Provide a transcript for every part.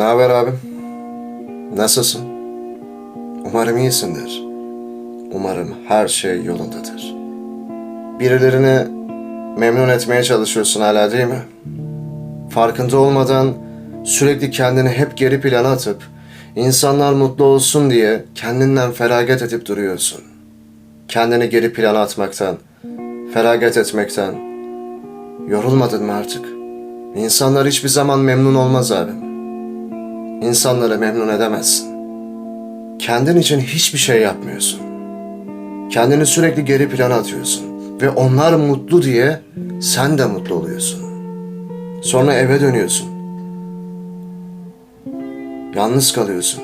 Ne haber abim? Nasılsın? Umarım iyisindir. Umarım her şey yolundadır. Birilerini memnun etmeye çalışıyorsun hala değil mi? Farkında olmadan sürekli kendini hep geri plana atıp insanlar mutlu olsun diye kendinden feragat edip duruyorsun. Kendini geri plana atmaktan, feragat etmekten yorulmadın mı artık? İnsanlar hiçbir zaman memnun olmaz abim. İnsanları memnun edemezsin. Kendin için hiçbir şey yapmıyorsun. Kendini sürekli geri plana atıyorsun. Ve onlar mutlu diye sen de mutlu oluyorsun. Sonra eve dönüyorsun. Yalnız kalıyorsun.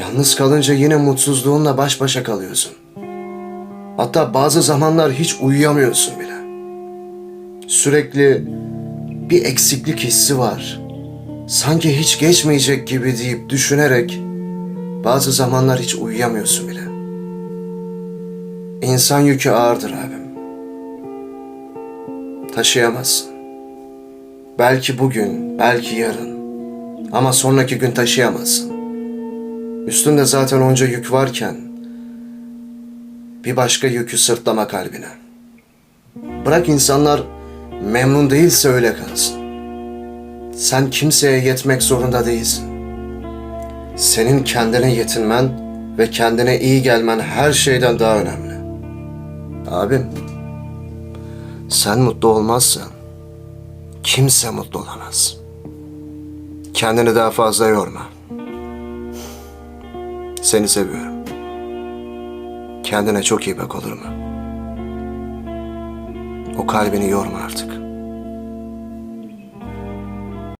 Yalnız kalınca yine mutsuzluğunla baş başa kalıyorsun. Hatta bazı zamanlar hiç uyuyamıyorsun bile. Sürekli bir eksiklik hissi var. Sanki hiç geçmeyecek gibi deyip düşünerek bazı zamanlar hiç uyuyamıyorsun bile. İnsan yükü ağırdır abim. Taşıyamazsın. Belki bugün, belki yarın. Ama sonraki gün taşıyamazsın. Üstünde zaten onca yük varken bir başka yükü sırtlama kalbine. Bırak insanlar memnun değilse öyle kalsın. Sen kimseye yetmek zorunda değilsin. Senin kendine yetinmen ve kendine iyi gelmen her şeyden daha önemli. Abim, sen mutlu olmazsan kimse mutlu olamaz. Kendini daha fazla yorma. Seni seviyorum. Kendine çok iyi bak olur mu? O kalbini yorma artık.